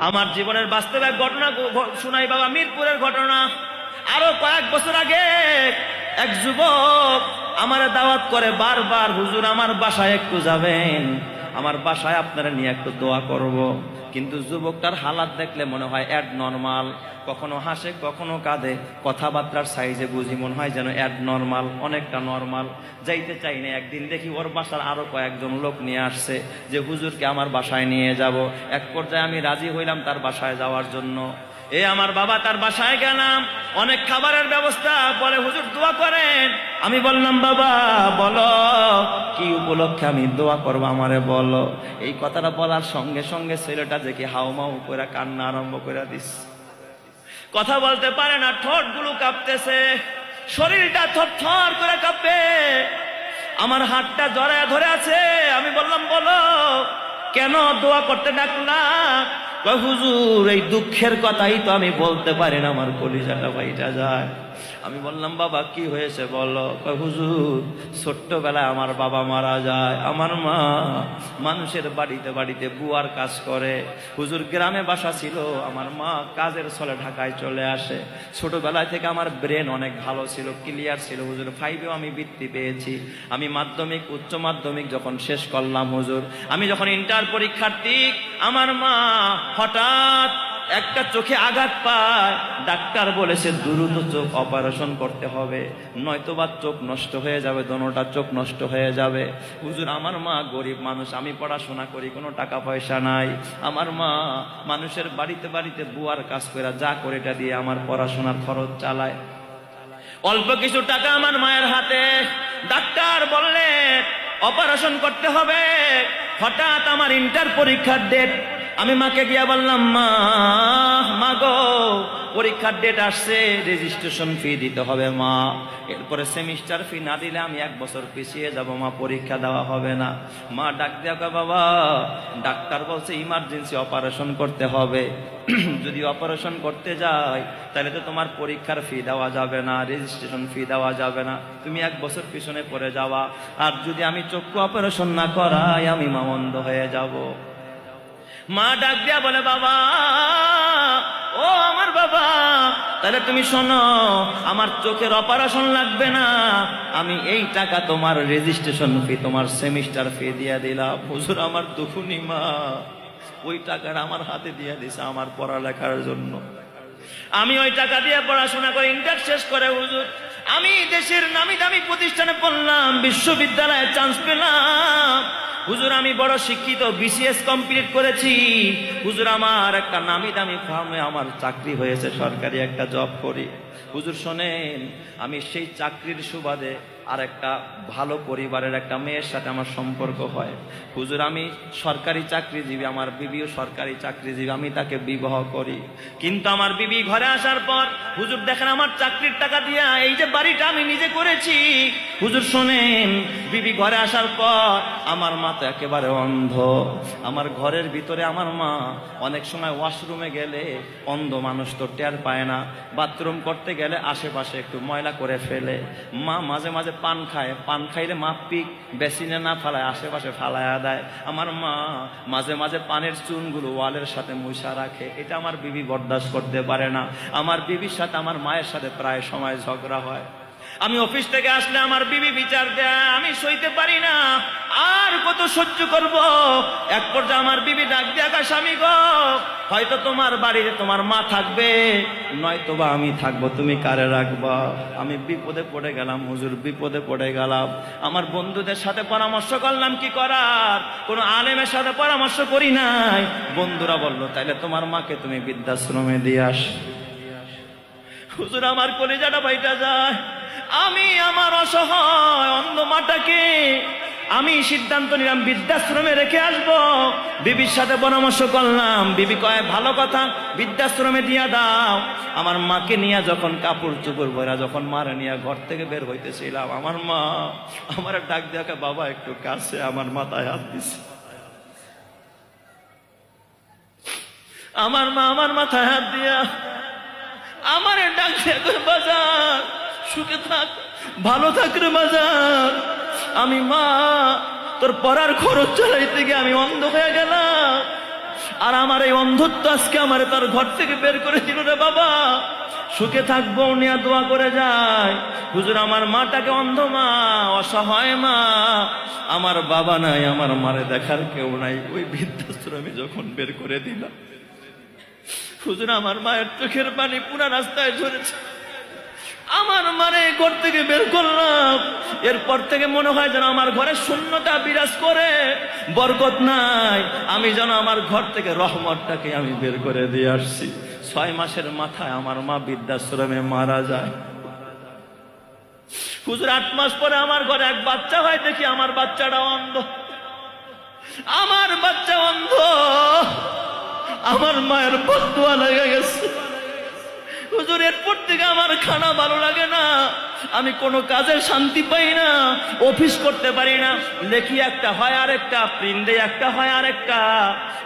আমার জীবনের বাস্তব ঘটনা শোনাই শুনাই বাবা মিরপুরের ঘটনা। আরও কয়েক বছর আগে এক যুবক আমার দাওয়াত করে বারবার, হুজুর, আমার বাসায় একটু যাবেন। আমার বাসায় আপনারা নিয়ে একটু দোয়া করব। কিন্তু যুবকটার হালাত দেখলে মনে হয় অ্যাড নর্মাল, কখনো হাসে, কখনো কাঁদে, কথাবার্তার সাইজে বুঝি, মনে হয় যেন অ্যাড নর্মাল, অনেকটা নর্মাল। যাইতে চাই না, একদিন দেখি ওর বাসার আরও কয়েকজন লোক নিয়ে আসছে যে, হুজুরকে আমার বাসায় নিয়ে যাব। এক পর্যায়ে আমি রাজি হইলাম তার বাসায় যাওয়ার জন্য। এ আমার বাবা তার বাসায় গেলাম, অনেক খাবারের ব্যবস্থা, বলে, হুজুর, দোয়া করেন। আমি বললাম, বাবা, বলো, কি উপলক্ষে আমি দোয়া করব আমারে বলো? এই কথাটা বলার সঙ্গে সঙ্গে ছেলেটা দেখি হাউমাউ করে কান্না আরম্ভ করে দিস। কথা বলতে পারে না ঠোঁটগুলো কাঁপতেছে, শরীরটা থর থর করে কাঁপে, আমার হাতটা জড়ায় ধরে আছে। আমি বললাম, বলো, কেন দোয়া করতে ডাকলাম হুজুর এই দুঃখের কথাই তো আমি বলতে পারি না আমার কলিজাটা ভাইটা যায়। আমি বললাম, বাবা, কি হয়েছে বলো? হুজুর, ছোট্টবেলায় আমার বাবা মারা যায়। আমার মা মানুষের বাড়িতে বাড়িতে বুয়ার কাজ করে। হুজুর, গ্রামে বাসা ছিল। আমার মা কাজের ছলে ঢাকায় চলে আসে। ছোটবেলায় থেকে আমার ব্রেন অনেক ভালো ছিল, ক্লিয়ার ছিল। হুজুর ফাইভেও আমি বৃত্তি পেয়েছি। আমি মাধ্যমিক, উচ্চ মাধ্যমিক যখন শেষ করলাম, হুজুর, আমি যখন ইন্টার পরীক্ষার্থী, আমার মা হঠাৎ একটা চোখে আঘাত পায়। ডাক্তার বলেছে, দ্রুত চোখ অপারেশন করতে হবে, নয়তোবা চোখ নষ্ট হয়ে যাবে, দোনোটা চোখ নষ্ট হয়ে যাবে। হুজুর, আমার মা গরিব মানুষ, আমি পড়াশোনা করি, কোনো টাকা পয়সা নাই। আমার মা মানুষের বাড়িতে বাড়িতে বুয়ার কাজ করে, যা করে এটা দিয়ে আমার পড়াশোনার খরচ চালায়। অল্প কিছু টাকা আমার মায়ের হাতে। ডাক্তার বললেন অপারেশন করতে হবে। হঠাৎ আমার ইন্টার পরীক্ষার ডেট আমি মাকে গিয়া বললাম, মা মা গো, পরীক্ষার ডেট আসছে রেজিস্ট্রেশন ফি দিতে হবে, মা। এরপরে সেমিস্টার ফি না দিলে আমি এক বছর পিছিয়ে যাব, মা, পরীক্ষা দেওয়া হবে না। মা ডাক দেওয়া বাবা, ডাক্তার বলছে ইমার্জেন্সি অপারেশন করতে হবে। যদি অপারেশন করতে যাই, তাহলে তো তোমার পরীক্ষার ফি দেওয়া যাবে না রেজিস্ট্রেশন ফি দেওয়া যাবে না। তুমি এক বছর পিছনে পড়ে যাওয়া আর যদি আমি চক্ষু অপারেশন না করাই, আমি মা অন্ধ হয়ে যাব। মা ডাক দিয়া বলে, বাবা, ও আমার বাবা, তাহলে তুমি শোনো, আমার চোখের অপারেশন লাগবে না। আমি এই টাকা তোমার রেজিস্ট্রেশন ফি তোমার সেমিস্টার ফি দিয়ে দিলাম। হুজুর, আমার দুখুনি মা। ওই টাকাটা আমার হাতে দিয়ে দিছে আমার পড়ালেখার জন্য। আমি ওই টাকা দিয়ে পড়াশোনা করে ইন্টার শেষ করে, হুজুর। আমি দেশের নামি দামি প্রতিষ্ঠানে পড়লাম, বিশ্ববিদ্যালয়ে চান্স পেলাম। হুজুর, আমি বড় শিক্ষিত বিসিএস কমপ্লিট করেছি। হুজুর, আমার একটা নামি দামি ফার্মে আমার চাকরি হয়েছে, সরকারি একটা জব করি। হুজুর, শোনেন, আমি সেই চাকরির সুবাদে আর একটা ভালো পরিবারের একটা মেয়ের সাথে আমার সম্পর্ক হয়। হুজুর, আমি সরকারি চাকরিজীবী, আমার বিবিও সরকারি চাকরিজীবী, আমি তাকে বিবাহ করি। কিন্তু আমার বিবি ঘরে আসার পর, হুজুর দেখেন আমার চাকরির টাকা দিয়া এই যে বাড়িটা আমি নিজে করেছি। হুজুর, শোনেন, বিবি ঘরে আসার পর আমার মা তো একেবারে অন্ধ। আমার ঘরের ভিতরে আমার মা অনেক সময় ওয়াশরুমে গেলে অন্ধ মানুষ তো টের পায় না। বাথরুম করতে গেলে আশেপাশে একটু ময়লা করে ফেলে। মা মাঝে মাঝে পান খায়, পান খাইলে মা পিক, বেসিনে না ফালায়, আশেপাশে ফালায়া দেয়। আমার মা মাঝে মাঝে পানের চুনগুলো ওয়ালের সাথে মুছা রাখে। এটা আমার বিবি বরদাস্ত করতে পারে না। আমার বিবির সাথে, আমার মায়ের সাথে প্রায় সময় ঝগড়া হয়। আমি অফিস থেকে আসলে আমার বিবি বিচার দেয়, আমি সইতে পারি না। আর কত সহ্য করব? এক পর্যায়ে আমার বিবি ডাক দেখা স্বামী গো, হয়তো তোমার বাড়িতে তোমার মা থাকবে নয়তো বা আমি থাকব, তুমি কারে রাখবা? আমি বিপদে পড়ে গেলাম, হুজুর, বিপদে পড়ে গেলাম। আমার বন্ধুদের সাথে পরামর্শ করলাম, কি করার? কোনো আলেমের সাথে পরামর্শ করি নাই। বন্ধুরা বলল, তাইলে তোমার মাকে তুমি বৃদ্ধাশ্রমে দিয়ে আস। হুজুর, আমার কলেজাটা বাইটা যায়। আমি আমার অসহায় অন্ধ মাটাকে আমি সিদ্ধান্ত নিলাম বৃদ্ধাশ্রমে রেখে আসব। বিবির সাথে পরামর্শ করলাম বিবি কয় ভালো কথা বৃদ্ধাশ্রমে দিয়া দাও। আমার মাকে নিয়ে যখন কাপড় চুপড় ভরা যখন মারে নিয়ে ঘর থেকে বের হইতেছিলাম আমার মা আমার ডাক দেওয়াকে বাবা একটু কাছে। আমার মাথায় হাত দিছে। আমার মা আমার মাথায় হাত দিয়া আমার ডাক কয়, বাজার। সুখে থাক, ভালো থাক রে বাজার আমি মা, তোর পড়ার খরচ চালাইতে গিয়ে আমি অন্ধ হয়ে গেলাম। আর আমার এই অন্ধত্ব আজকে আমার তার ঘর থেকে বের করে দিল রে বাবা। সুখে থাকব নিয়ে দোয়া করে যায়। হুজুর, আমার মাটাকে অন্ধ মা, অসহায় মা। আমার বাবা নাই, আমার মারে দেখার কেউ নাই। ওই বৃদ্ধাশ্রমে যখন বের করে দিলাম, হুজুর, আমার মায়ের চোখের পানি পুরা রাস্তায় ঝরেছে। আমার মানে ঘর থেকে বের করলাম। এরপর থেকে মনে হয় যেন আমার ঘরে শূন্যতা বিরাজ করে। বরকত নাই, আমি যেন আমার ঘর থেকে রহমতটাকে আমি বের করে দিয়ে আসছি। ছয় মাসের মাথায় আমার মা বৃদ্ধাশ্রমে মারা যায়। হুজুর, আট মাস পরে আমার ঘরে এক বাচ্চা হয়, দেখি আমার বাচ্চাটা অন্ধ। আমার বাচ্চা অন্ধ। আমার মায়ের বদুয়া লেগে গেছে। হুজুর, এরপর থেকে আমার খানা ভালো লাগে না। আমি কোনো কাজে শান্তি পাই না, অফিস করতে পারি না। লেখি একটা হয় আরেকটা প্রিন্টে একটা হয় আরেকটা।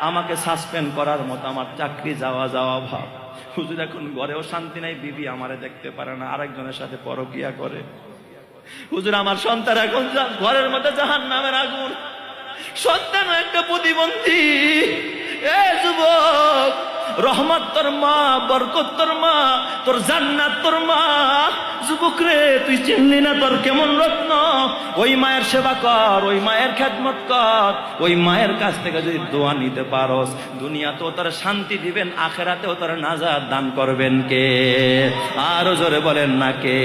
আমাকে সাসপেন্ড করার মতো আমার চাকরি যাওয়া যাওয়া ভাব হুজুর, এখন ঘরেও শান্তি নাই, বিবি আমারে দেখতে পারে না, আরেকজনের সাথে পরকিয়া করে। হুজুর, আমার সন্তান এখন ঘরের মধ্যে জাহান নামের আগুন। সন্তান একটা প্রতিবন্ধী। এ যুবক! রহমত তোর মা বরকত তোর মা তোর জান্নাত তোর মা। যুবক রে তুই চিনলি না তোর কেমন রত্ন? ওই মায়ের সেবা কর, ওই মায়ের খেদমত কর, ওই মায়ের কাছ থেকে যদি দোয়া নিতে পারস তো তোর শান্তি দিবেন, আখেরাতেও তোর নাজাদ দান করবেন কে? আরও জোরে বলেন না কে?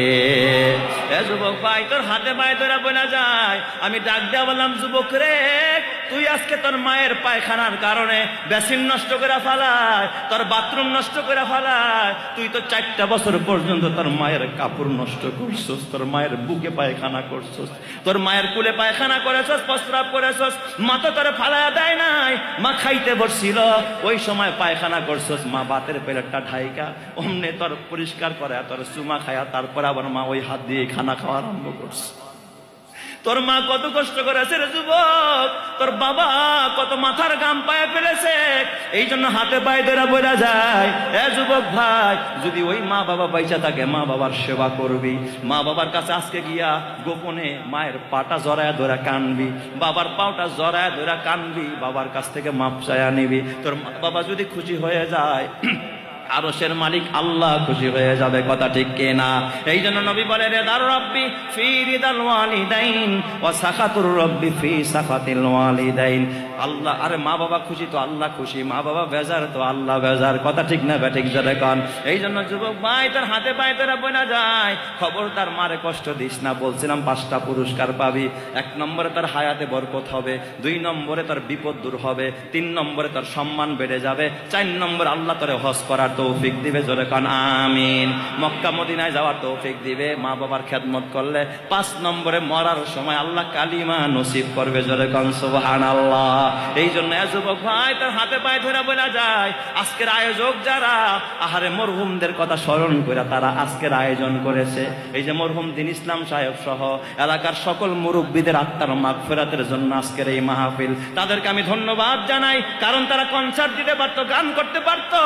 এ যুবক ভাই, তোর হাতে পায়ে ধরে বলা যায়। আমি ডাক দেওয়া বললাম যুবক রে তুই আজকে তোর মায়ের পায়খানার কারণে বেসিন নষ্ট করে ফেলায়, তোর বাথরুম নষ্ট করে ফেলায়, তুই তো চারটা বছর পর্যন্ত তোর মায়ের কাপড় নষ্ট করছস, তোর মায়ের বুকে পায়খানা করছস, তোর মায়ের কুলে পায়খানা করেছস, প্রস্রাব করেছস, মা তো তোর ফালায়া দেয় নাই, মা খাইতে বসছিল, ওই সময় পায়খানা করছস, মা বাতের পেলেটটা ঢাইকা, অমনে তোর পরিষ্কার করে, তোর চুমা খায়া তারপর আবার মা ওই হাত দিয়ে খানা খাওয়া আরম্ভ করছে। তোর মা কত কষ্ট করেছে রে যুবক? তোর বাবা কত মাথার গাম পায়ে ফেলেছে? এই জন্য হাতে পায়ে ধরা বইরা যায়। এ যুবক ভাই, যদি ওই মা বাবা পয়সা থাকে, মা বাবার সেবা করবি। মা বাবার কাছে আজকে গিয়া গোপনে মায়ের পাটা জড়ায় ধরে কানবি। বাবার পাওটা জড়ায় ধরা কানবি। বাবার কাছ থেকে মাপ চায়া নিবি। তোর মা বাবা যদি খুশি হয়ে যায় আরশের মালিক আল্লাহ খুশি হয়ে যাবে, কথা ঠিক কিনা? এই জন্য নবী বলে রেদার রব্বি, ফি রিদাল ওয়ালিদাইন ওয়া সাখাতুর রব্বি ফি সাখাতিল ওয়ালিদাইন। আল্লাহ, আরে মা বাবা খুশি তো আল্লাহ খুশি, মা বাবা বেজার তো আল্লাহ বেজার, কথা ঠিক না ব্যাঠিক জোরে কন। এই জন্য যুবক ভাই, তার হাতে পায়ে তোরা বইনা যায়, খবরদার মারে কষ্ট দিস না, বলছিলাম পাঁচটা পুরস্কার পাবি। এক নম্বরে তার হায়াতে বরকত হবে, দুই নম্বরে তার বিপদ দূর হবে, তিন নম্বরে তার সম্মান বেড়ে যাবে, চার নম্বর আল্লাহ তোরে হজ করার তৌফিক দিবে, জোরে কান, আমিন। মক্কা, মদিনায় যাওয়ার তৌফিক দিবে, মা বাবার খেদমত করলে পাঁচ নম্বরে মরার সময় আল্লাহ কালিমা নসিব করবে, জোরে কান সুবহান আল্লাহ এই জন্য যুবক ভাই, তার হাতে পায়ে ধরে বলা যায়, আজকের আয়োজক যারা, আহারে মরহুমদের কথা স্মরণ করে তারা আজকের আয়োজন করেছে। এই যে মরহুম দিন ইসলাম সাহেব সহ এলাকার সকল মুরব্বীদের আত্মার মাগফেরাতের জন্য আজকের এই মাহফিল, তাদেরকে আমি ধন্যবাদ জানাই, কারণ তারা কনসার্ট দিতে পারতো, গান করতে পারতো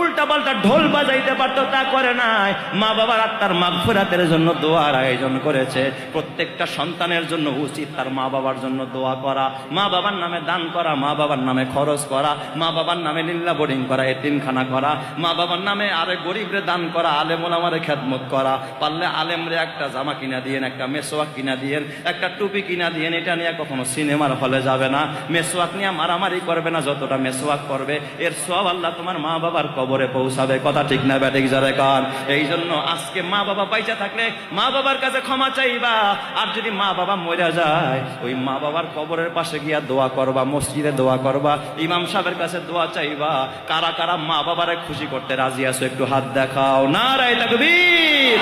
উল্টা পাল্টা ঢোল বাজাইতে পারতো, তা করে নাই। মা বাবার আত্মার মাগফেরাতের জন্য দোয়ার আয়োজন করেছে। প্রত্যেকটা সন্তানের জন্য উচিত তার মা বাবার জন্য দোয়া করা। মা বাবার নামে দান করা, মা বাবার নামে খরচ করা, মা বাবার নামে লিল্লা বোর্ডিং করা, এতিমখানা করা, মা বাবার নামে আরে গরিবরে দান করা আলেমুল আমারে খেদমত করা। পারলে আলেমরে একটা জামা কিনা দিয়েন, একটা মেসোয়াক কিনা দিয়েন, একটা টুপি কিনা দিয়েন, এটা নিয়ে কখনো সিনেমার হলে যাবে না। মেসোয়াক নিয়ে মারামারি করবে না, যতটা মেসোয়াক করবে। এর সব আল্লাহ তোমার মা বাবার কবরে পৌঁছাবে, কথা ঠিক না ব্যাটিক যারে কর এই জন্য আজকে মা বাবা পয়সা থাকলে মা বাবার কাছে ক্ষমা চাইবা। আর যদি মা বাবা মরে যায়, ওই মা বাবার কবরের পাশে গিয়া দোয়া করবা, মসজিদে দোয়া করবা, ইমাম সাহেবের কাছে দোয়া চাইবা, কারা কারা মা বাবারে খুশি করতে রাজি আছো একটু হাত দেখাও। না রায় তাকবীর!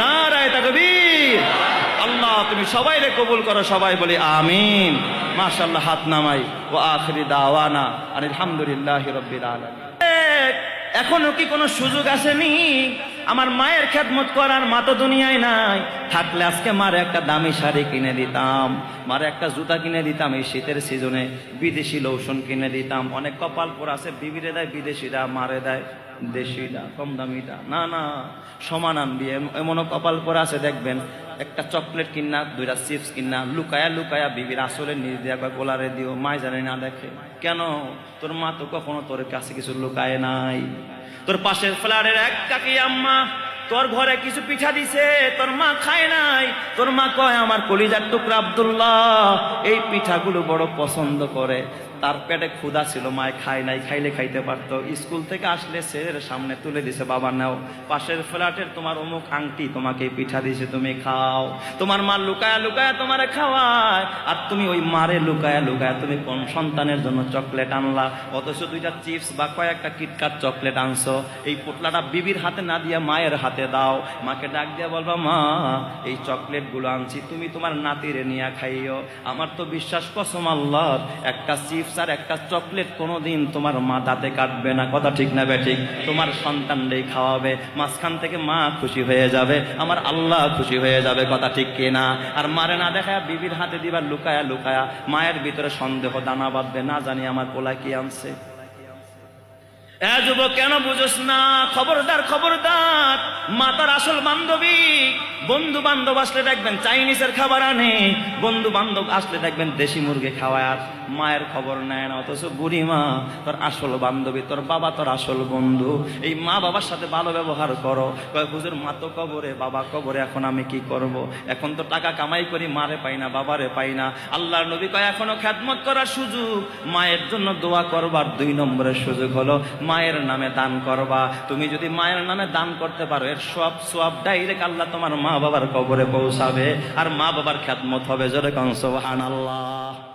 না রায় তাকবীর! আল্লাহ, তুমি সবাই রে কবুল করো, সবাই বলি আমিন। মাশাল্লাহ হাত নামাই। ও আখরি দাওয়ানা আর আলহামদুলিল্লাহ রব্বিল আলামিন। এখনও কি কোনো সুযোগ আসেনি? আমার মায়ের খেদমত করার মা তো দুনিয়ায় নাই। থাকলে আজকে মারে একটা দামি শাড়ি কিনে দিতাম, মারে একটা জুতা কিনে দিতাম এই শীতের সিজনে বিদেশি লোশন কিনে দিতাম, অনেক কপাল পর আছে, বিবিরে দেয়, বিদেশিরা মারে দেয়। দেশিটা কম দামিটা না না, সমান আনবি। এম- এমনও কপাল পরে আছে, দেখবেন। একটা চকলেট কিনা, দুইটা চিপস কিনা, লুকায়া লুকায়া বিবির আসলে নিজ দিয়া কয় গোলারে দিও মায় জানে না দেখে। কেন? তোর মা তো কখনো তোর কাছে কিছু লুকায় নাই। তোর পাশের ফ্ল্যাটের এক কাকি আম্মা, তোর ঘরে কিছু পিঠা দিছে, তোর মা খায় নাই। তোর মা কয়, আমার কলিজার টুকরা আব্দুল্লাহ, এই পিঠাগুলো বড় পছন্দ করে। তার পেটে ক্ষুধা ছিল, মায় খায় নাই, খাইলে খাইতে পারতো। স্কুল থেকে আসলে ছেলের সামনে তুলে দিছে, বাবা, নাও, পাশের ফ্ল্যাটের তোমার অমুক আংটি তোমাকে পিঠা দিছে, তুমি খাও। তোমার মা লুকায়া লুকায়া তোমারে খাওয়ায়। আর তুমি ওই মারে লুকায়া লুকায়া তুমি কোন সন্তানের জন্য চকলেট আনলা? অথচ দুইটা চিপস বা কয়েকটা কিটকাট চকলেট আনছো। এই পোটলাটা বিবির হাতে না দিয়া মায়ের হাতে দাও। মাকে ডাক দিয়া বলবা, মা, এই চকলেটগুলো আনছি, তুমি তোমার নাতিরে নিয়ে খাইও। আমার তো বিশ্বাস কসম আল্লাহ একটা চিপস আর একটা চকলেট কোনোদিন তোমার মা দাঁতে কাটবে না। কথা ঠিক না বে ঠিক? তোমার সন্তানটাই খাওয়াবে, মাঝখান থেকে মা খুশি হয়ে যাবে, আমার আল্লাহ খুশি হয়ে যাবে, কথা ঠিক কিনা আর মারে না দেখায়, বিবির হাতে দিবার লুকায়া লুকায়া, মায়ের ভিতরে সন্দেহ, দানা বাঁধবে, না জানি আমার পোলা কি আনছে। যুবক, কেন বুঝোস না? খবরদার খবরদার। মাতার আসল বান্ধবী। বন্ধু বান্ধব আসলে দেখবেন, চাইনিজের খাবার আনে। বন্ধু বান্ধব আসলে দেখবেন, দেশি মুরগি খাওয়ায়। মায়ের খবর নেয় না, অথচ বুড়ি মা তোর আসল বান্ধবী, তোর বাবা তোর আসল বন্ধু। এই মা বাবার সাথে ভালো ব্যবহার করো। হুজুর, মা তো কবরে, বাবা কবরে, এখন আমি কি করব। এখন তো টাকা কামাই করি, মারে পাই না, বাবারে পাই না। আল্লাহর নবী কয়, এখনও খ্যাতমত করার সুযোগ। মায়ের জন্য দোয়া করবার দুই নম্বরের সুযোগ হলো, মায়ের নামে দান করবা। তুমি যদি মায়ের নামে দান করতে পারো, এর সব সব ডাইরেক্ট আল্লাহ তোমার মা বাবার কবরে পৌঁছাবে। আর মা বাবার খ্যাতমত হবে, জোরে কংস আল্লাহ